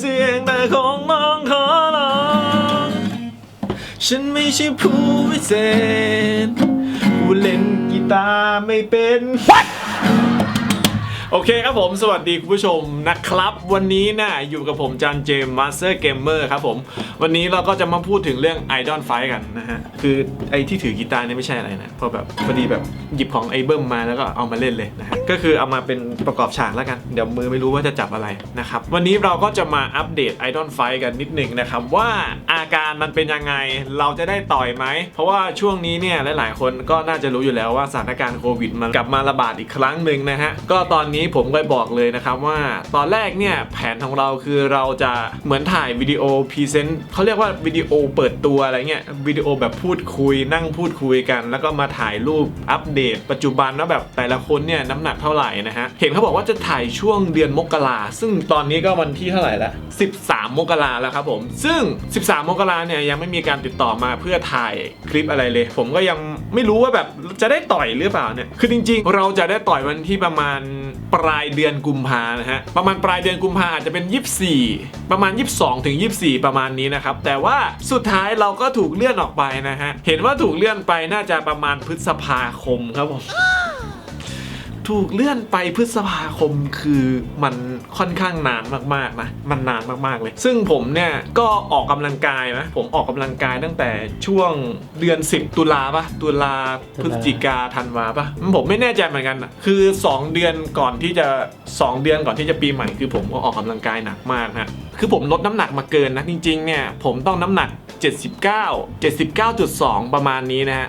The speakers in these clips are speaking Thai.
เสียงแต่ของน้องขอร้อง ฉันไม่ใช่ผู้วิเศษผู้เล่นกีตาร์ไม่เป็น โอเคครับผม สวัสดีคุณผู้ชมนะครับ วันนี้นะ่ะอยู่กับผมจันเจมมาสเตอร์เกมเมอร์ครับผม วันนี้เราก็จะมาพูดถึงเรื่อง Idol Fight กันนะฮะ คือไอที่ถือกีตาร์เนี่ยไม่ใช่อะไรนะเพราะแบบพอดีแบบหยิบของไอเบิมมาแล้วก็เอามาเล่นเลยนะฮะ ก็คือเอามาเป็นประกอบฉากแล้วกัน เดี๋ยวมือไม่รู้ว่าจะจับอะไรนะครับ วันนี้เราก็จะมาอัปเดต Idol Fight กันนิดหนึ่งนะครับว่าอาการมันเป็นยังไง เราจะได้ต่อยไหม เพราะว่าช่วงนี้เนี่ยหลาย ๆ คนก็น่าจะรู้อยู่แล้วว่าสถานการณ์โควิดมันกลับมาระบาดอีกครั้งหนึ่งนะฮะ ก็ตอนนี้ผมก็บอกเลยนะครับว่า ตอนแรกเนี่ยแผนของเราคือเราจะเหมือนถ่ายวิดีโอพรีเซนต์เขาเรียกว่าวิดีโอเปิดตัวอะไรเงี้ยวิดีโอแบบพูดคุยนั่งพูดคุยกัน แล้วก็มาถ่ายรูปอัปเดต ปัจจุบันว่าแบบแต่ละคนเนี่ยน้ำหนักเท่าไหร่นะฮะเห็นเขาบอกว่าจะถ่ายช่วงเดือนมกราซึ่งตอนนี้ก็วันที่เท่าไหร่ละ13 มกราแล้วครับผมซึ่ง 13 มกราเนี่ยยังไม่มีการติดต่อมาเพื่อถ่ายคลิปอะไรเลย ผมก็ยังไม่รู้ว่าแบบจะได้ต่อยหรือเปล่าเนี่ยคือจริง ๆ เราจะได้ต่อยวันที่ประมาณปลายเดือนกุมภานะฮะประมาณปลายเดือนกุมภาอาจจะเป็น 24 ประมาณ 22ถึง24 ประมาณนี้นะครับแต่ว่าสุดท้ายเราก็ถูกเลื่อนออกไปนะฮะเห็นว่าถูกเลื่อนไปน่าจะประมาณพฤษภาคมครับผม ถูกเลื่อนไปพฤษภาคมคือมันค่อนข้างนานมากๆนะมันนานมากๆเลย ซึ่งผมเนี่ยก็ออกกำลังกายนะผมออกกำลังกายตั้งแต่ช่วงเดือน 10 ตุลาปะตุลาพฤศจิกาธันวาปะผมไม่แน่ใจเหมือนกันนะคือ 2 เดือนก่อนที่จะ 2 เดือนก่อนที่จะปีใหม่คือผมก็ออกกำลังกายหนักมากนะคือผมลดน้ำหนักมาเกินนะจริงๆเนี่ยผมต้องน้ำหนัก 79 79.2 ประมาณนี้นะฮะ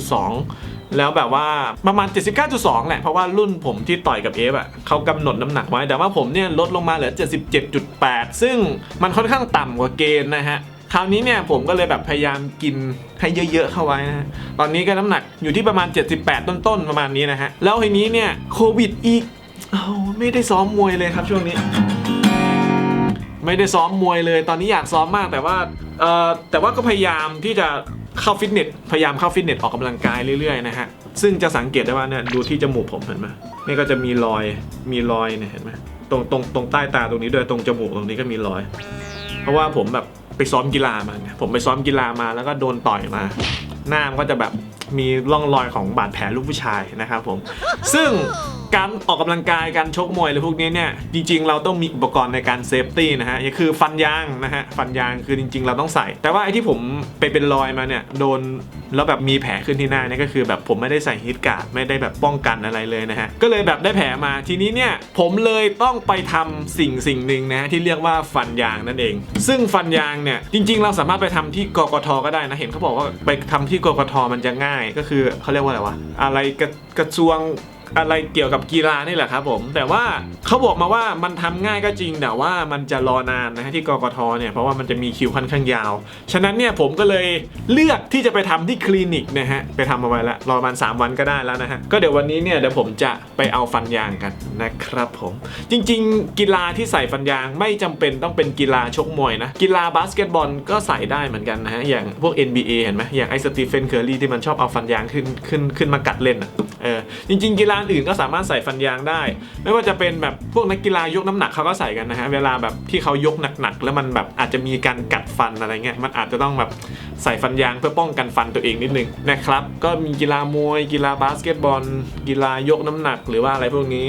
79.2 แล้วแบบว่าประมาณ 79.2 แหละ เพราะว่ารุ่นผมที่ต่อยกับเอฟอะเขากำหนดน้ำหนักไว้ แต่ว่าผมเนี่ยลดลงมาเหลือ 77.8 ซึ่งมันค่อนข้างต่ำกว่าเกณฑ์นะฮะคราวนี้เนี่ยผมก็เลยแบบพยายามกินให้เยอะๆเข้าไว้นะ ตอนนี้ก็น้ำหนักอยู่ที่ประมาณ 78 ต้นๆ ประมาณนี้นะฮะ แล้วทีนี้เนี่ยโควิดอีกอไม่ได้ซ้อมมวยเลยครับช่วงนี้ ไม่ได้ซ้อมมวยเลย ตอนนี้อยากซ้อมมากแต่ว่า เอ่อ แต่ว่าก็พยายามที่จะ เข้าฟิตเนสพยายามเข้าฟิตเนสออกกำลังกายเรื่อยๆนะฮะซึ่งจะสังเกตได้ว่าเนี่ยดูที่จมูกผมเห็นไหมนี่ก็จะมีรอยมีรอยเนี่ยเห็นไหมตรงตรงตรงใต้ตาตรงนี้ด้วยตรงจมูกตรงนี้ก็มีรอย เพราะว่าผมแบบไปซ้อมกีฬามาผมไปซ้อมกีฬามาแล้วก็โดนต่อยมา หน้ามันก็จะแบบมีร่องรอยของบาดแผลลูกผู้ชายนะครับผม ซึ่งการออกกำลังกายการชกมวยอะไรพวกนี้เนี่ยจริง ๆ เราต้องมีอุปกรณ์ในการเซฟตี้นะฮะคือฟันยางนะฮะฟันยางคือจริง ๆ เราต้องใส่ แต่ว่าไอ้ที่ผมไปเป็นรอยมาเนี่ยโดนแล้วแบบมีแผลขึ้นที่หน้าเนี่ยก็คือแบบผมไม่ได้ใส่ฮิตการ์ดไม่ได้แบบป้องกันอะไรเลยนะฮะก็เลยแบบได้แผลมาทีนี้เนี่ยผมเลยต้องไปทำสิ่งสิ่งหนึ่งนะฮะที่เรียกว่าฟันยางนั่นเอง ซึ่งฟันยางเนี่ยจริง ๆ เราสามารถไปทำที่กกทก็ได้นะเห็นเขาบอกว่าไปทำที่กกทมันจะง่าย ก็คือเขาเรียกว่าอะไรวะอะไรกระกระทรวง อะไรเกี่ยวกับกีฬานี่แหละครับผม แต่ว่าเขาบอกมาว่ามันทำง่ายก็จริง แต่ว่ามันจะรอนานนะฮะที่กกทเนี่ยเพราะว่ามันจะมีคิวค่อนข้างยาว ฉะนั้นเนี่ยผมก็เลยเลือกที่จะไปทำที่คลินิกนะฮะไปทำมาไว้แล้วรอประมาณ3วันก็ได้แล้วนะฮะก็เดี๋ยววันนี้เนี่ยเดี๋ยวผมจะไปเอาฟันยางกันนะครับผม จริง ๆ กีฬาที่ใส่ฟันยางไม่จำเป็นต้องเป็นกีฬาชกมวยนะกีฬาบาสเกตบอลก็ใส่ได้เหมือนกันนะฮะอย่างพวก NBA เห็นไหมอย่างไอ้สตีเฟนเคอร์รี่ที่มันชอบเอาฟันยางขึ้นขึ้นขึ้นมากัดเล่นอะเออจริง ๆ กีฬาาอื่นก็สามารถใส่ฟันยางได้ ไม่ว่าจะเป็นแบบพวกนักกีฬายกน้ำหนักเขาก็ใส่กันนะฮะเวลาแบบที่เขายกหนักๆแล้วมันแบบอาจจะมีการกัดฟันอะไรเงี้ยมันอาจจะต้องแบบใส่ฟันยางเพื่อป้องกันฟันตัวเองนิดนึงนะครับก็มีกีฬามวย กีฬาบาสเกตบอล กีฬายกน้ำหนักหรือว่าอะไรพวกนี้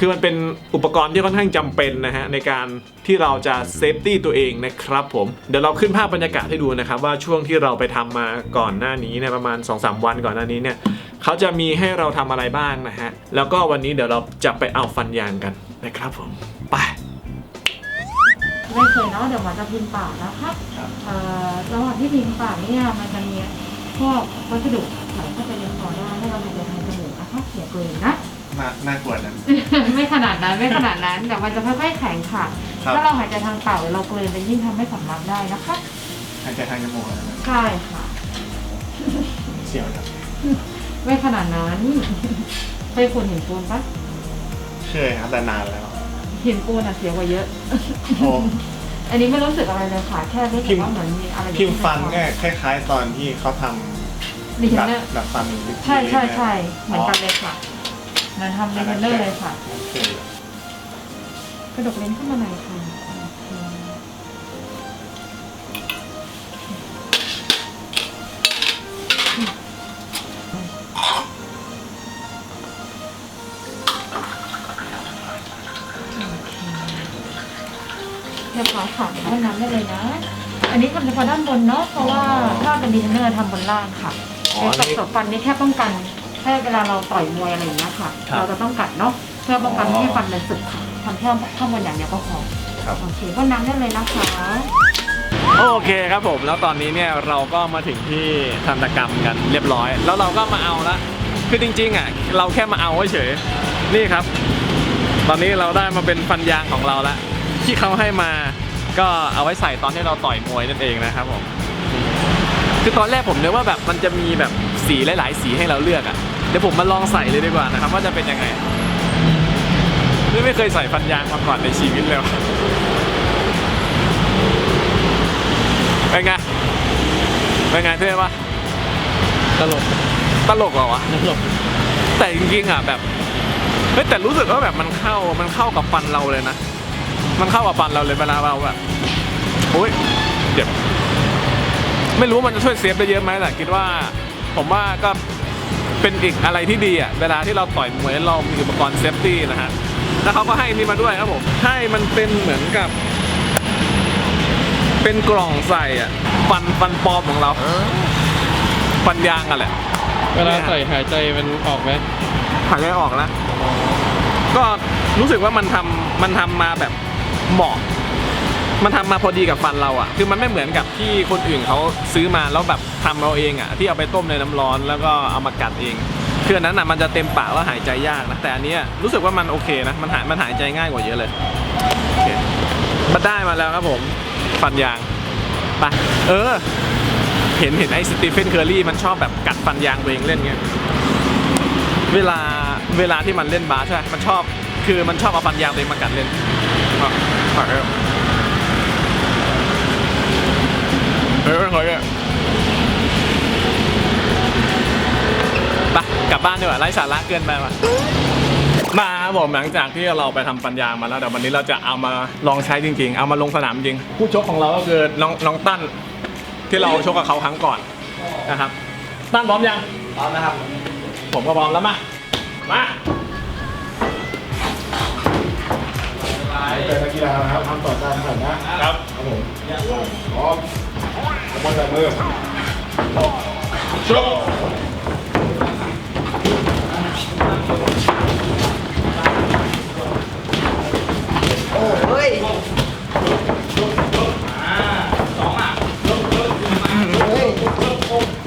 คือมันเป็นอุปกรณ์ที่ค่อนข้างจำเป็นนะฮะในการที่เราจะเซฟตี้ตัวเองนะครับผมเดี๋ยวเราขึ้นภาพบรรยากาศให้ดูนะครับว่าช่วงที่เราไปทำมาก่อนหน้านี้เนี่ยประมาณ 2-3 วันก่อนหน้านี้เนี่ย เขาจะมีให้เราทำอะไรบ้างนะฮะ แล้วก็วันนี้เดี๋ยวเราจะไปเอาฟันยางกันนะครับผม ไป ไม่เคยเนาะเดี๋ยวหมอจะพิมพ์ปากนะคะเอ่อระหว่างที่พิมพ์ปากเนี่ยมันจะมีพวกวัสดุไหลเข้าไปในคอได้ให้เราหายใจทางจมูกนะคะเสียเกรงนะ น่าน่ากลัวนะ ไม่ขนาดนั้นไม่ขนาดนั้นแต่มันจะค่อยๆแข็งค่ะ ครับ ถ้าเราหายใจทางปากหรือเราเกรงจะยิ่งทำให้สำลักได้นะคะหายใจทางจมูกนะใช่ค่ะ เสียวครับ ไม่ขนาดนั้นเคยคนเห็นปูนปะเคยครับแต่นานแล้วเห็นปูนอะเสียกว่าเยอะ โอ้อันนี้ไม่รู้สึกอะไรเลยค่ะแค่รู้สึพิกมพ์ว่าเหมือนมีอะไรอยู่พิมพ์ฟันที่ก็คล้าย ๆ ตอนที่เขาทดิำฉัดันดเนี่ยดัดฟันวิธีใช่ใช่ใช่นี้เหมือนกันเลยค่ะเหมันทำรีเทนเนอร์เลยค่ะโอเคกระดกเล้นขึ้นมาหน่อยค่ะ ได้เลยนะ อันนี้ทำเฉพาะด้านบนเนาะเพราะว่าถ้าเป็นดีไซเนอร์ทำบนล่างค่ะอ๋อไอ้นี่ตบฟันนี่แค่ป้องกันแค่เวลาเราต่อยมวยอะไรอย่างเงี้ยค่ะ ครับเราจะต้องกัดเนาะเพื่อป้องกันอ๋อ ไม่ให้ฟันมันสึกค่ะทำแค่ข้างบนอย่างเดียวก็พอครับ โอเคห้องน้ำได้เลยนะคะโอเคครับผม แล้วตอนนี้เนี่ยเราก็มาถึงที่ทันตกรรมกันเรียบร้อย แล้วเราก็มาเอาละคือจริงๆอะเราแค่มาเอาเฉยๆนี่ครับ ตอนนี้เราได้มาเป็นฟันยางของเราละที่เขาให้มา ก็เอาไว้ใส่ตอนที่เราต่อยมวยนั่นเองนะครับผม คือตอนแรกผมนึกว่าแบบมันจะมีแบบสีหลาย ๆ สีให้เราเลือกอะ เดี๋ยวผมมาลองใส่เลยดีกว่านะครับ ว่าจะเป็นยังไง นี่ไม่เคยใส่ฟันยางมาก่อนในชีวิตเลยว่ะเป็นไงเป็นไงเท่ปะตลก ตลกเหรอวะ ตลก แต่จริงๆอะแบบเฮ้ยแต่รู้สึกว่าแบบมันเข้า มันเข้ากับฟันเราเลยนะ มันเข้ากับฟันเราเลยเวลาเราแบบโอ้ยเจ็บไม่รู้มันจะช่วยเซฟได้เยอะไหมแต่คิดว่า ผมว่าก็เป็นอีกอะไรที่ดีอะเวลาที่เราต่อยมวยเรามีอุปกรณ์เซฟตี้นะฮะแล้วเขาก็ให้นี่มาด้วยครับผมให้มันเป็นเหมือนกับ เป็นกล่องใส่อะฟันฟันปลอมของเราฟันยางอะแหละเวลาใส่หายใจมันออกไหมหายใจออกนะก็รู้สึกว่ามันทำมันทำมาแบบ เหมาะ มันทำมาพอดีกับฟันเราอะ่ะ คือมันไม่เหมือนกับที่คนอื่นเขาซื้อมาแล้วแบบทำเอาเองอะ่ะ ที่เอาไปต้มในน้ำร้อนแล้วก็เอามากัดเองคืออันนั้นอะมันจะเต็มปากแล้วหายใจยากนะแต่อันนี้รู้สึกว่ามันโอเคนะมันหายมันหายใจง่ายกว่าเยอะเลยมันได้มาแล้วครับผม ฟันยางไปเออ เห็นเห็นไอ้สตีเฟนเคอร์รี่มันชอบแบบกัดฟันยางตัวเองเล่นเงี้ยเวลาเวลาที่มันเล่นบาสใช่ไหมมันชอบคือมันชอบเอาฟันยางตัวเองมากัดเล่น อะฝากเฮ้ยเฮ้ยเฮ้ยไปกลับบ้านดีกว่าไร้สาระเกินไปว่ะมาบผมหลังจากที่เราไปทำปัญญามาแล้วเดี๋ยววันนี้เราจะเอามาลองใช้จริง ๆ เอามาลงสนามจริง ผู้ชกของเราก็คือน้องน้องตั้นที่เราชกกับเขาครั้งก่อนนะครับตั้นพร้อมยังพร้อมนะครับ ผมก็พร้อมแล้วมามา นนักกีฬานะครับทำต่อการแข่งนะครับครับผมพร้อมกระบวนการมือชก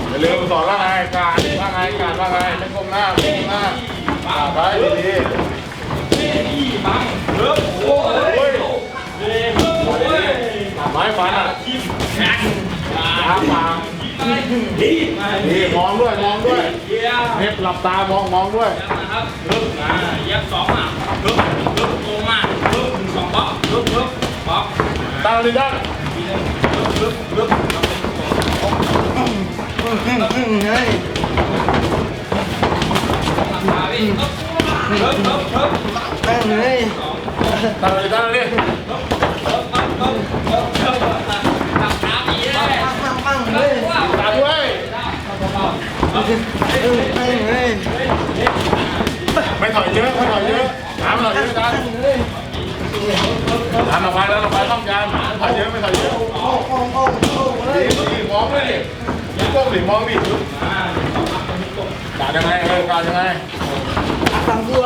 อย่าลืมสอนร่างกายการร่างกายการร่างกายไม่ก้มหน้าไม่ก้มหน้าอ่าไปดีๆโอ้ย ไม้ฟันอะตาปากดีมองด้วยมองด้วยเน็บหลับตามองมองด้วยนะครับปึ๊บอ่าเย็บสองอะปึ๊บปึ๊บลงมาปึ๊บหนึ่งสองบล็อกปึ๊บปึ๊บบล็อกตาลีด้านปึ๊บปึ๊บเราเป็นหลับตาพี่ปึ๊บปึ๊บปึ๊บปึ๊บตาลีด้านนี่ปึ๊บปึ๊บปึ๊บปึ๊บปึ๊บหลับตาพี่เลย ไม่ถอยเยอะไม่ถอยเยอะถามหน่อยเยอะจังถามออกไปแล้วออกไปต้องการถอยเยอะไม่ถอยเยอะดีดีมองด้วยดิยิ้มก้มดิมองดิการยังไงเออการยังไงฟังตัว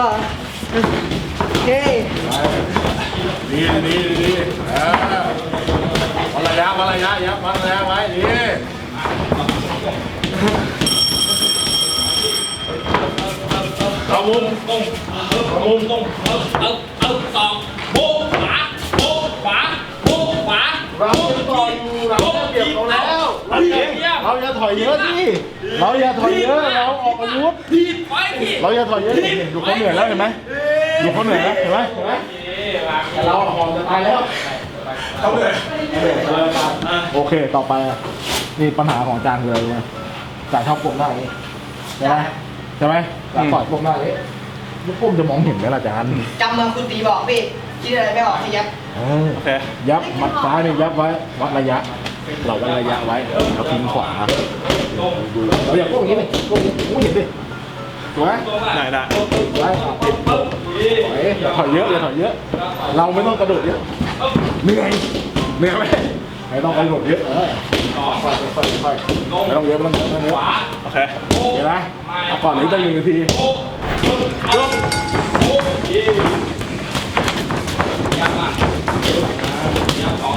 เฮ้ดีดีดีเออวันระยะวันระยะยับวันระยะไว้ดีเอามุมตรงปึ๊บมุมตรงปึ๊บปึ๊บปึ๊บสองโบ๊ะขวาโบ๊ะขวาโบ๊ะขวาเราจะต่อยอยู่เราจะเปรียบเขาแล้วเราอย่าถอยเยอะดิเราอย่าถอยเยอะเราออกอาวุธเราอย่าถอยเยอะดูเขาเหนื่อยแล้วเห็นไหม ดูเขาเหนื่อยแล้วเห็นไหมเห็นไหมแต่เราหอมจะตายแล้วเขาเหนื่อยโอเคต่อไปอะนี่ปัญหาของอาจารย์คืออะไรรู้ไหมอาจารย์ชอบก้มหน้าอย่างนี้ใช่ไหมใช่ไหมอาจารย์ต่อยก้มหน้าอย่างนี้ลูกก้มจะมองเห็นไหมล่ะอาจารย์จำมาคุณตีบอกพี่คิดอะไรไม่ออกให้ยับเออโอเคยับมัดซ้ายนี่ยับไว้วัดระยะ เราวัดระยะไว้เราพิงขวาดูเราอย่าก้มอย่างนี้เลยก้มอย่างนี้โอ้ยเห็นดิ สวยได้ได้ไว้ติดถอยอย่าถอยเยอะอย่าถอยเยอะ เราไม่ต้องกระโดดเยอะเหนื่อยเหนื่อยไหมไม่ต้องกำหนดเยอะเออค่อยๆค่อยๆค่อยๆไม่ต้องเยอะไม่ต้องเยอะไม่ต้องเยอะโอเคเห็นไหมเอาก่อนหรือจะหนึ่งนาที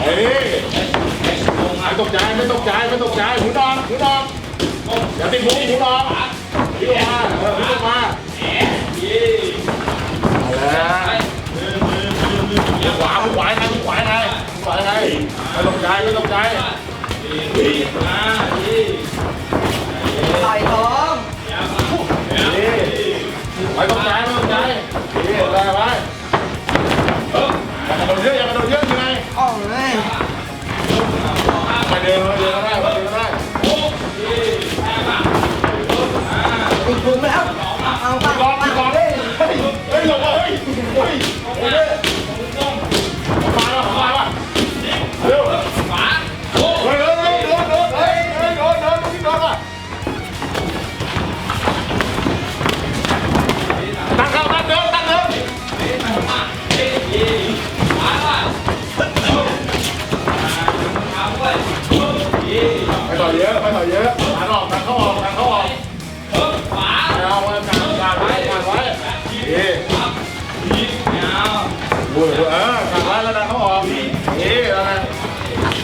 เฮ้ยไม่ตกใจไม่ตกใจไม่ตกใจหูนอนหูนอนอย่าติดหูหูนอน พิกออกมาเออพิกออกมาเอาละขวาขวาไงขวาไงขวาไงไม่ตกใจไม่ตกใจ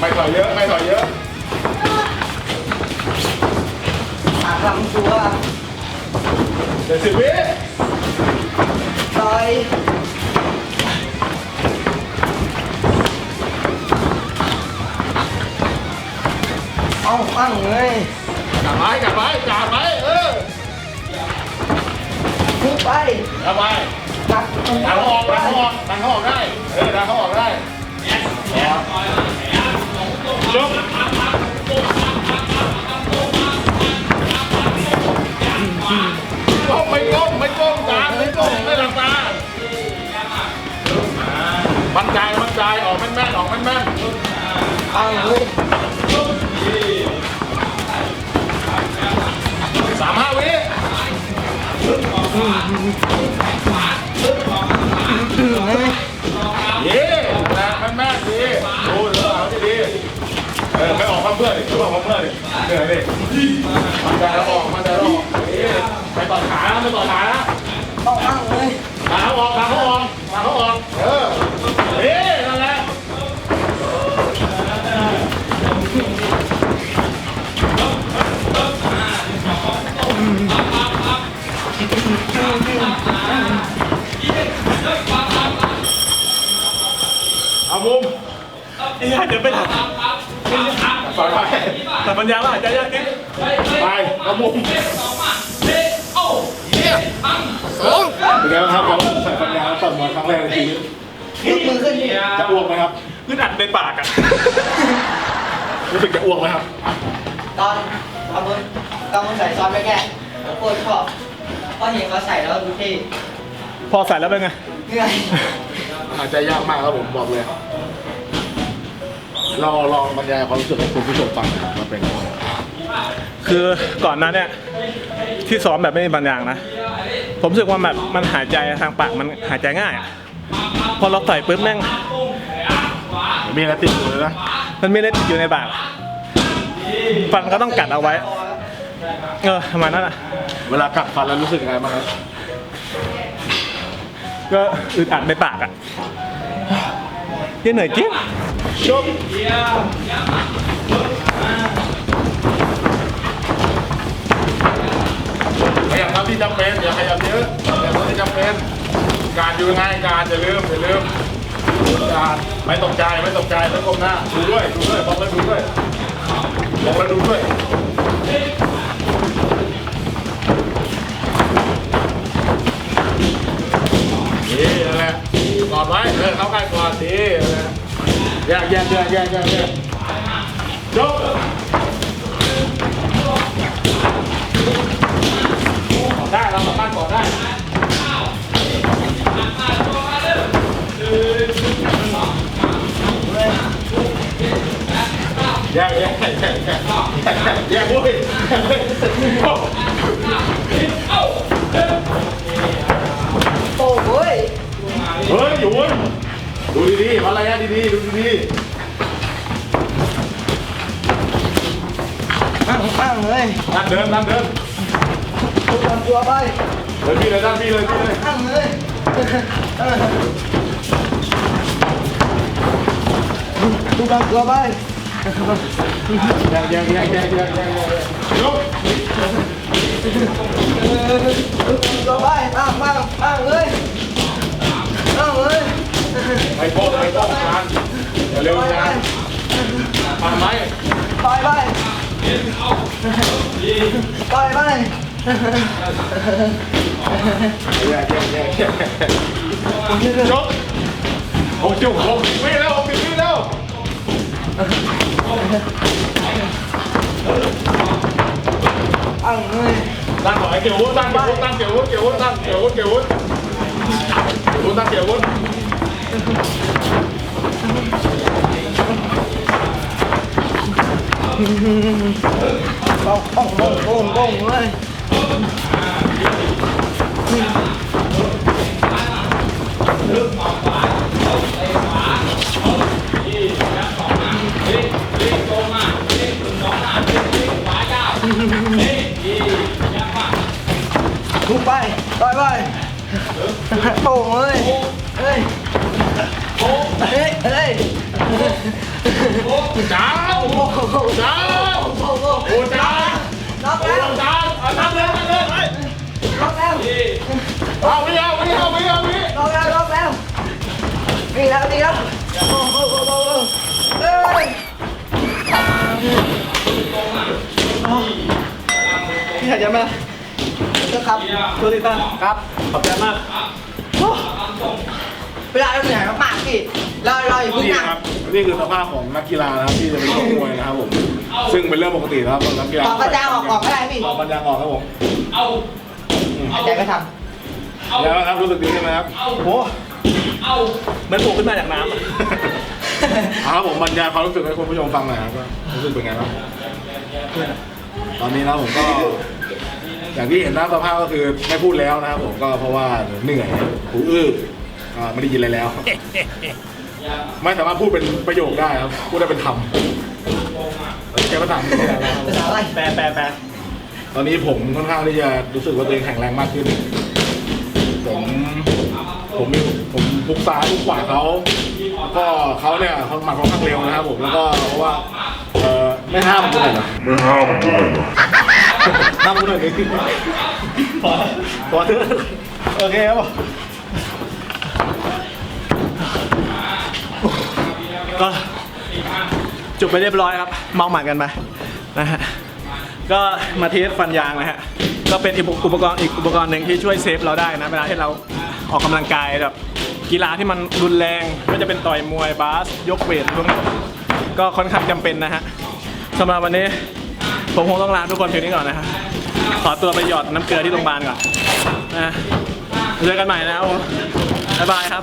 ไม่ถอยเยอะ ไม่ถอยเยอะหักลำตัวเดี๋ยวสิบวิต่อยเอาปั้งเลยการไว้การไว้การไว้เออทุบไปเอาไปหักตรงดันเขาออกดันเขาออกดันเขาออกได้ เออดันเขาออกได้จ บก้มไม่ก้มไม่ก้มตาไม่ก้มไม่หลับตามั่นใจมั่นใจออกแม่นๆออกแม่นๆปั้งเลยสามห้าวิ ถึงเลย เย่นะแม่แม่ดีดูเรื่องเอาที่ดีเออไม่ออกมาเพื่อนดิไม่ออกมาเพื่อนดิเหนื่อยดิมันใจแล้วออกมันใจแล้วออกเย่ไปต่อขานะไปต่อขานะต้องปั้งเลยขาเขาออกขาเขาออกขาเขาออกเออเย่นั่นแหละเอามุมนี่หายใจไม่ทันปล่อยไป แต่ปัญญาว่าหายใจยากนิดไปเอามุมเป็นไงบ้างครับความรู้สึกใส่ปัญญาต่อยมวยครั้งแรกในชีวิตยกมือขึ้นจะอ้วกไหมครับคืออัดในปากอะรู้สึกจะอ้วกไหมครับ ตอนเอามือตอนมือใส่ซ้อนไปแกผมโคตรชอบเพราะเห็นเขาใส่แล้วดูเท่พอใส่แล้วเป็นไงเหนื่อยหายใจยากมากครับผมบอกเลย ลองลองบรรยายความรู้สึกให้คุณผู้ชมฟังหนะครับมันเป็นยังไงคือก่อนหนั้นเนี่ยที่ซ้อมแบบไม่มีบางอย่างนะ ผมรู้สึกว่าแบบมันหายใจทางปากมันหายใจง่ายอะพอเราใส่ปุ๊บแม่ง มีอะไรติดอยู่เลยนะมันไม่ได้ติดอยู่ในปากฟันก็ต้องกัดเอาไว้ เออประมาณนั้นอะ เวลากัดฟันแล้วรู้สึกยังไงบ้างครับก็อึดอัดในปากอะยังเหนื่อยจริง ชมขยับเท่าที่จำเป็นอย่าขยับเยอะขยับเท่าที่จำเป็น การอยู่ง่ายการอย่าลืมอย่าลืมการไม่ตกใจไม่ตกใจไม่ก้มหน้าดูด้วยดูด้วยบอกแล้วดูด้วยบอกแล้วดูด้วยนี่แหละกอดไว้เดินเข้าใกล้ก่อนดีนั่น แหละแยกแยกแยกแยกแยกแยกจบกได้เราสามารถกอดได้แยกแยกแยกแยกแยกแยกเว้ยโระยะดีๆ ดูดีตั้งตั้งเลยๆด้านเดินด้านเดินทุกคนตัวไปเดินพี่เลยด้านพี่เลยพี่เลยตั้งเลยทุกคนตัวไปแยกแยกแยกแยกแยกแยกยกทุกคนตัวไปตั้งตั้งตั้งเลยตั้งเลย ไปโป๊ะไปโป๊ะงานอย่าเร็วงานผ่าไหมไปไปไปไปแยกแยกแยกแยกยกโอ้จุกหกสิบวิแล้วหกสิบวิแล้วตั้งเลยตั้งหน่อยเกี่ยววุ้นตั้งเกี่ยววุ้นตั้งเกี่ยววุ้นเกี่ยววุ้นตั้งเกี่ยววุ้นเกี่ยววุ้นเกี่ยววุ้นตั้งเกี่ยววุ้น ป้องป้องป้องป้องป้องเลยทุบไปไปไปโป่งเลยเฮ้ย เฮ้ยเฮ้ยจ้าโอ้โหจ้าโอ้โหโอ้จ้าน็อกแล้วจ้าเอาทำเลยทำเลยไปน็อกแล้วเอาไม่เอาไม่เอาไม่เอาไม่น็อกแล้วน็อกแล้วนี่แล้วนี่แล้วโอ้โหโอ้โหเฮ้ยพี่หายใจไหมครับตัวติดตาครับ ขอบใจมาก เวลาเราเหนื่อยมากๆพี่เราเราอย่าเพิ่งนี่นั่งครับนี่คือสภาพของนักกีฬานะครับที่จะไปชกมวยนะครับผมซึ่งเป็นเรื่องปกตินะครับของนักกีฬาตอกกระจางออกก่อนก็ได้พี่ออกปัญญาออกครับผมหายใจไม่ทแล้วครับรู้สึกดีใช่ไหมครับำโอ้เหมือนโผล่ขึ้นมาจากน้ำเอาครับผมบรรยายความรู้สึกให้คุณผู้ชมฟังหน่อยครับว่ารู้สึกเป็นไงบ้างตอนนี้นะผมก็ อย่างที่เห็นนะสภาพก็คือไม่พูดแล้วนะครับผมก็เพราะว่าเหนื่อยหูอื้อ อ่าไม่ได้ยินอะไรแล้ว ไม่สามารถพูดเป็นประโยคได้ครับ พูดได้เป็นคำแกภาษาอังกฤษได้แล้วภาษาอะไรแปลแปลแปลตอนนี้ผมค่อนข้างที่จะรู้สึกว่าตัวเองแข็งแรงมากขึ้น ผม ผมมีผมพุกซ้ายพุกขวาเขา ก็เขาเนี่ยเขาหมัดค่อนข้างเร็วนะครับผมแล้วก็เพราะว่าเออไม่ห้ามกูหน่อยเหรอไม่ห้ามกูหน่อยเหรอห้ามกูหน่อยดิพอพอเถอะโอเคครับผม ก็จบไปเรียบร้อยครับ เมาหมัดกันไปนะฮะก็มาเทสฟันยางนะฮะก็เป็นอุปกรณ์อีกอุปกรณ์หนึ่งที่ช่วยเซฟเราได้นะเวลาที่เราออกกำลังกายแบบกีฬาที่มันรุนแรงไม่ว่าจะเป็นต่อยมวยบาส ยกเวทพวกนี้ก็ค่อนข้างจำเป็นนะฮะสำหรับวันนี้ผมคงต้องลาทุกคนเพียงนี้ก่อนนะฮะขอตัวไปหยอดน้ำเกลือที่โรงพยาบาลก่อนนะเจอกันใหม่นะครับผม บ๊ายบายครับ